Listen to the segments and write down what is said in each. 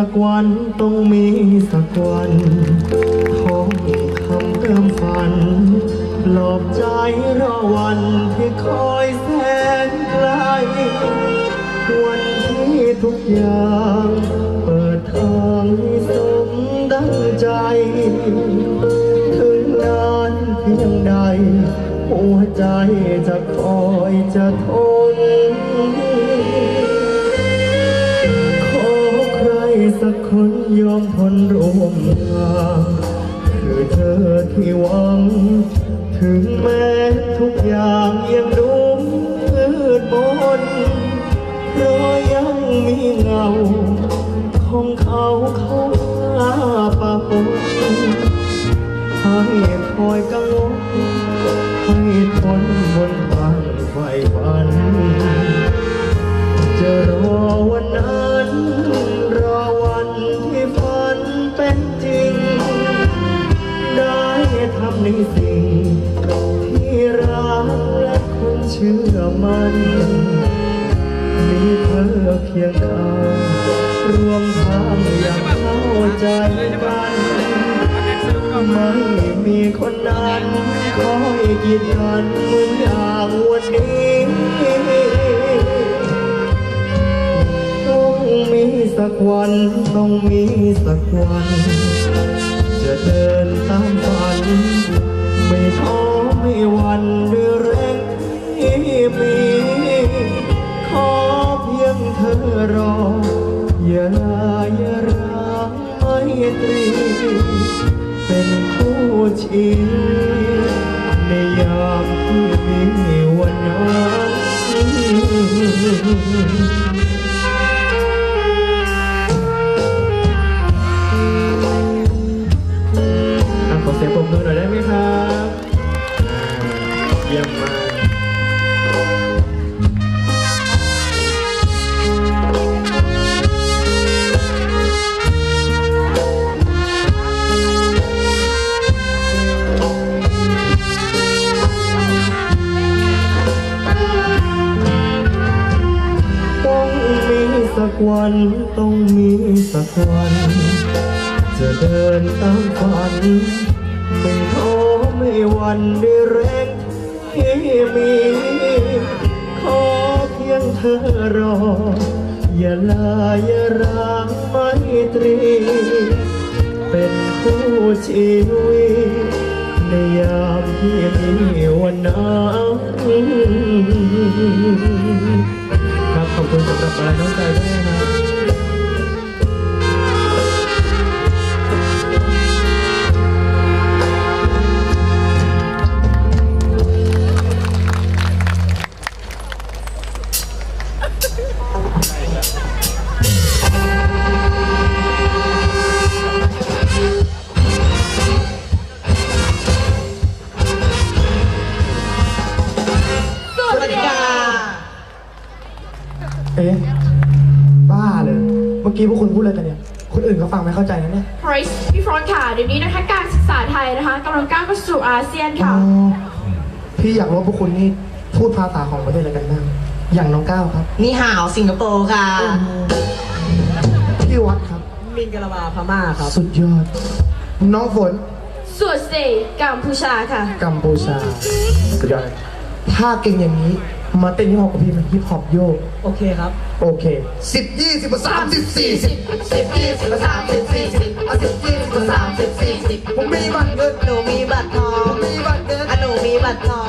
สักวันต้องมีสักวันท้องคำเติมฝันปลอบใจรอวันที่คอยแสนไกล วันที่ทุกอย่าง เปิดทางให้สมดังใจถึงนานเพียงใด หัวใจจะคอยจะทน สักคนยอมทนร่วมทางคือเธอที่หวัง ถึงแม้ทุกอย่างยังดูมืดมนเพราะยังมีเงา ของเขาเข้ามาปะปนให้คอยกังวลให้ทนบนทางไฟฝัน จะรอวันนั้น เป็นจริง ได้ทำในสิ่ง ที่รักและคนเชื่อมันมีเธอเคียงข้างรวมทางอย่างเข้าใจกันไม่มีคนนั้นคอยกีดกันเหมือนอย่างวันนี้ มีสักวันต้องมีสักวัน จะเดินตามฝัน ไม่ท้อไม่หวันด้วยแรงที่มีขอเพียงเธอรอ อย่าลาอย่าร้างไม่ตรี เป็นคู่ชีวิตในยามที่มีวันนั้น เสียงปรบมือหน่อยได้ไหมครับอ่าเยี่ยมมากต้องมีสักวันต้องมีสักวัน จะเดินตามฝัน ไม่ท้อไม่หวันด้วยแรงที่มีขอเพียงเธอรอ อย่าลาอย่าร้างไม่ตรี เป็นคู่ชีวิตในยามที่มีวันหนั้นครับขอบคุณสำหรับอะไรน้องใจด้วยนะครับ ฟังไม่เข้าใจนะเนี่ยพริสพี่ฟรอนต์ค่ะเดี๋ยวนี้นะคะการศึกษาไทยนะคะกำลังก้าวเข้าสู่อาเซียนค่ะ อ๋อพี่อยากรู้ว่าพวกคุณนี่พูดภาษาของประเทศอะไรกันบ้าง อย่างน้องก้าวครับ นี่ห่าวสิงคโปร์ค่ะ พี่วัดครับ มินกะลาบาพม่าครับ สุดยอด น้องฝนส่วนเซกัมพูชาค่ะ กัมพูชา สุดยอด ถ้าเก่งอย่างนี้ มาเต้นฮิปฮอปกับพี่ไหมฮิปฮอปโยก โอเคครับ โอเคสิบยี่สิบสามสิบสี่สิบสิบยี่สิบสามสิบสี่สิบอะสิบยี่สิบสามสิบสี่สิบผมมีบัตรเงินหนูมีบัตรทอผงมมีบัตรเงินอะหนูมีบัตรทอง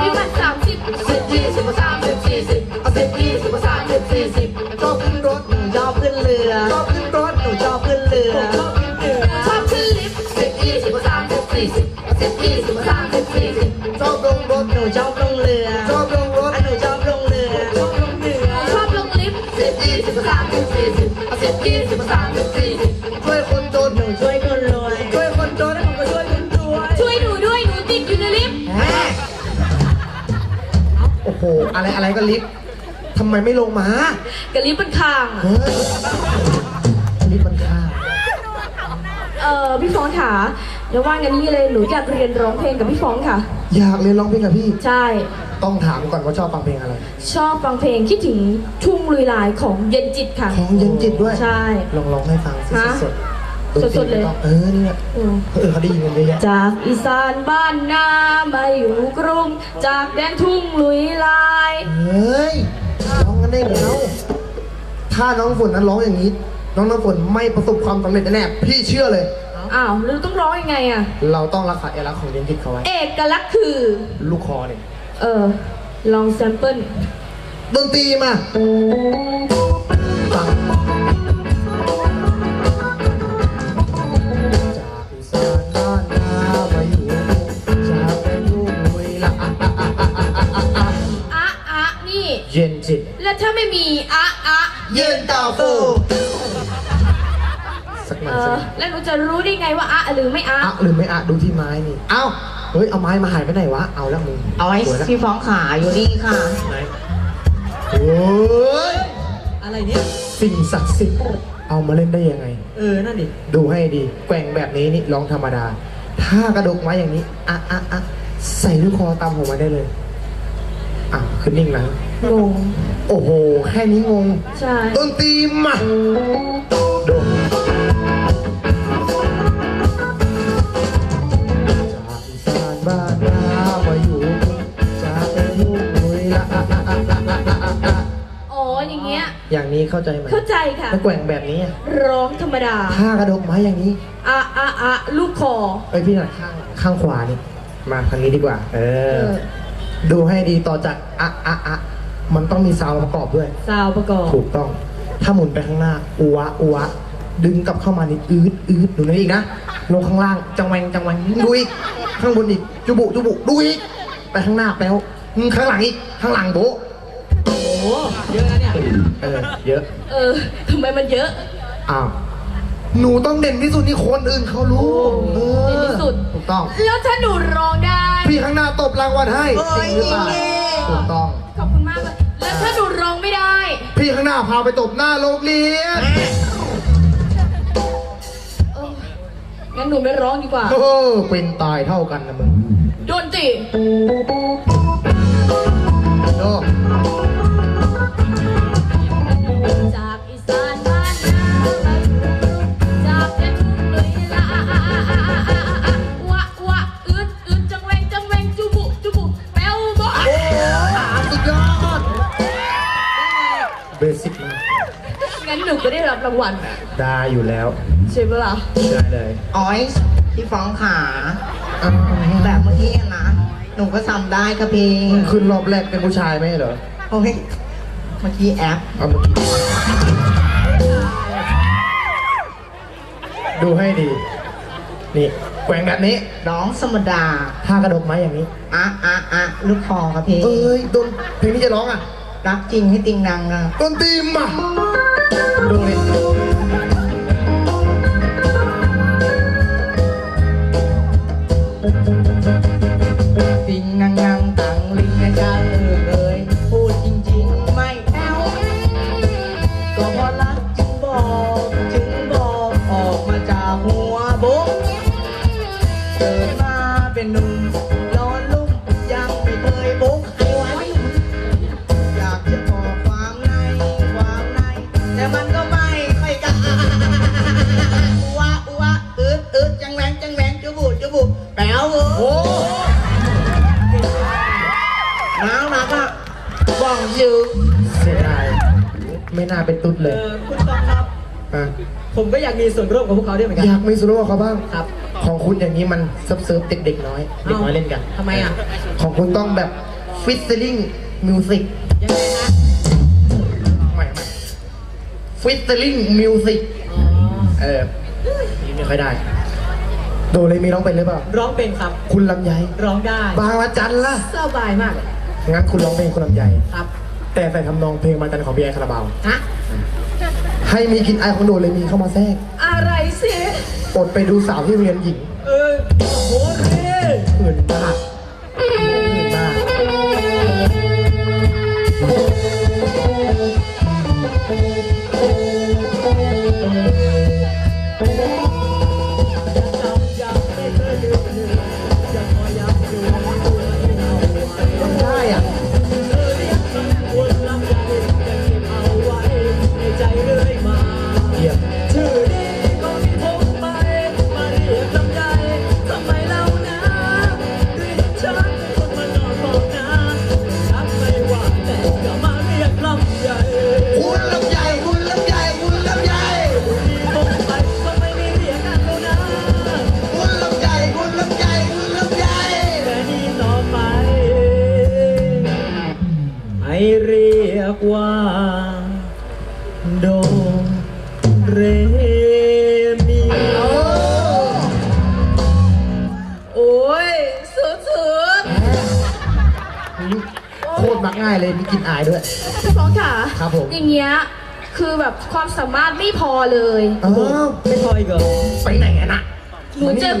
พี่บัตรสามสิบสิบยี่สิบสามสิบสี่สิบอะสิบยี่สิบสามสิบสี่สิบชอบขึ้นรถหนูชอบขึ้นเรือชอบขึ้นรถหนูชอบขึ้นเรือชอบขึ้นลิฟต์สิบยี่สิบสามสิบสี่สิบอะสิบยี่สิบสามสิบสี่สิบชอบลงรถหนูชอบ ยี่สิบสามสิบสี่สิบช่วยคนจนหนูช่วยคนรวยช่วยคนจนผมก็ช่วยคนรวยช่วยหนูด้วยหนูติดอยู่ในลิฟต์แหมโอ้โห อะไรอะไรก็ลิฟต์ทำไมไม่ลงมากับลิฟต์บนคางอะเฮ้ยลิฟต์มันข้างเออพี่ฟรอนต์ค่ะเดี๋ยวว่างั้นนี่เลยหนูอยากเรียนร้องเพลงกับพี่ฟรอนต์ค่ะ อยากเรียนร้องเพลงกับพี่ ใช่ ต้องถามก่อนว่าชอบฟังเพลงอะไร ชอบฟังเพลงคิดถึงทุ่งลุยลายของเย็นจิตค่ะ ของเย็นจิตด้วยใช่ ลองร้องให้ฟังสิฮะสดๆสดๆเลยนตรีไม่ต้องเออเนี่ยอืมเออเขาได้ยินกันเยอะแยะจากอีสานบ้านนามาอยู่กรุง จากแดนทุ่งลุยลาย เฮ้ยร้องกันได้แล้วถ้าน้องฝนนั้นร้องอย่างนี้ น้องน้ำฝนไม่ประสบความสำเร็จแน่ๆพี่เชื่อเลย อ้าวแล้วต้องร้องยังไงอะเราต้องรักษาเอกลักษณ์ของเย็นจิตเขาไว้ เอกลักษณ์คือ ลูกคอเนี่ย เออ ลองแซมเปิลดนตรีมาฟังจากอีสานบ้านนามาอยู่จากเป็นลูกมวยละอะอะอะอะอะอะอะอะอะนี่ เย็นจิต แล้วถ้าไม่มีอะอะยืนต่อสู้สักหน่เออยสักอหน่อยแล้วหนูจะรู้ได้ไงว่าอะหรือไม่อะอะหรือไม่อะดูที่ไม้นี่ เอ้า เฮ้ยเอาไม้มาหายไปไหนวะ เอาแล้วมึงเอาไว้สวยแล้วพี่ฟ้องขาอยู่นี่ค่ะ ไหนโอ้ยอะไรเนี่ย สิ่งศักดิ์สิทธิ์เอามาเล่นได้ยังไง เออ นั่นดิ ดูให้ดีแกว่งแบบนี้นี่ร้องธรรมดา ถ้ากระดกไม้อย่างนี้อะอะอะใส่ลูกคอตามผมมาได้เลยอะขึ้นนิ่งแล้วงง โอ้โห แค่นี้งงใช่ ดนตรีมาโดน อย่างเงี้ยอย่างนี้เข้าใจไหมเข้าใจค่ะ ถ้าแกว่งแบบนี้อะร้องธรรมดาถ้ากระดกไม้อย่างนี้ อะอะอะลูกคอ เอ้ยพี่หน่อยข้างข้างขวานี่ มาทางนี้ดีกว่า เอเออ อ ดูให้ดีต่อจากอะอะอะมันต้องมีซาวด์ประกอบด้วย ซาวประกอบ ถูกต้อง ถ้าหมุนไปข้างหน้าอัวอัวดึงกลับเข้ามานี่อืดอืดดูนั่นอีกนะ ลงข้างล่าง จังแวงจังแวงดูอีก ข้างบนอีก จุบุจุบุดูอีก ไปข้างหน้าแป๊วอืมข้างหลังอีก ข้างหลังโบะโอ้โหเยอะนะเนี่ย เออ เยอะ เออทำไมมันเยอะอ้าว หนูต้องเด่นที่สุดนี่คนอื่นเขารู้เออเด่นที่สุด ถูกต้อง แล้วถ้าหนูร้องได้พี่ข้างหน้าตบรางวัลให้เอ้ยจริงหรือเปล่านี่ถูกต้อง ขอบคุณมากเลย แล้วถ้าหนูร้องไม่ได้ พี่ข้างหน้าพาไปตบหน้าโรงเรียนเอองั้นหนูไม่ร้องดีกว่า โอ้เป็นตายเท่ากันนะมึง โดนจิโด งั้นหนูก็ได้รับรางวัลได้อยู่แล้วใช่ปะล่ะได้เลยอ้อยพี่ฟ้องขาอ่าแบบเมื่อกี้อะนะ หนูก็ทำได้ครับพี่ขึ้นรอบแรกเป็นผู้ชายไหมเหรอโอ้ยเมื่อกี้แอปเอาเมื่อกี้ดูให้ดี นี่แกว่งแบบนี้น้องสมดาท่ากระดกไม้อย่างนี้อะอะอะลูกคอครับพี่เอ้ยโดนเพลงนี้จะร้องอะ รักจริงให้ติงนังอะต้นตีมอ่ ไม่น่าเป็นตุ๊ดเลเอยอคุณตองครับ อะผมก็อยากมีส่วนร่วมกับพวกเขาด้วยเหมือนกัน อยากมีส่วนร่วมกับเขาบ้าง ครับ ของคุณอย่างนี้มันเซิร์ฟเซิร์ฟเด็กๆน้อย เด็กน้อยเล่นกันทำไมอะ ของคุณต้องแบบฟิสซิลิงมิวสิกยังไงฮะไม่ไม่ฟิสซิลิงมิวสิกอ๋อเออนี่ไม่ค่อยได้ โดเรมีร้องเป็นหรือเปล่า ร้องเป็นครับ คุณลำไยร้องได้ บางละจันล่ะ สบายมากเลยงั้นคุณร้องเพลงคุณลำไย ครับ แต่ใส่ทำนองเพลงมาจันของพี่ไอคาราบาว ฮะให้มีกลินอายของโดเรมีเข้ามาแทรกอะไรสิ อดไปดูสาวที่เรียนหญิงเออโอ้โหเท่หื่นมาก นอายด้วยพี่ฟ้องค่ะครับผม อย่างเงี้ยคือแบบความสามารถไม่พอเลยอ้าวไม่พออีกเหรอไปไหนอะนะ หนูเจอ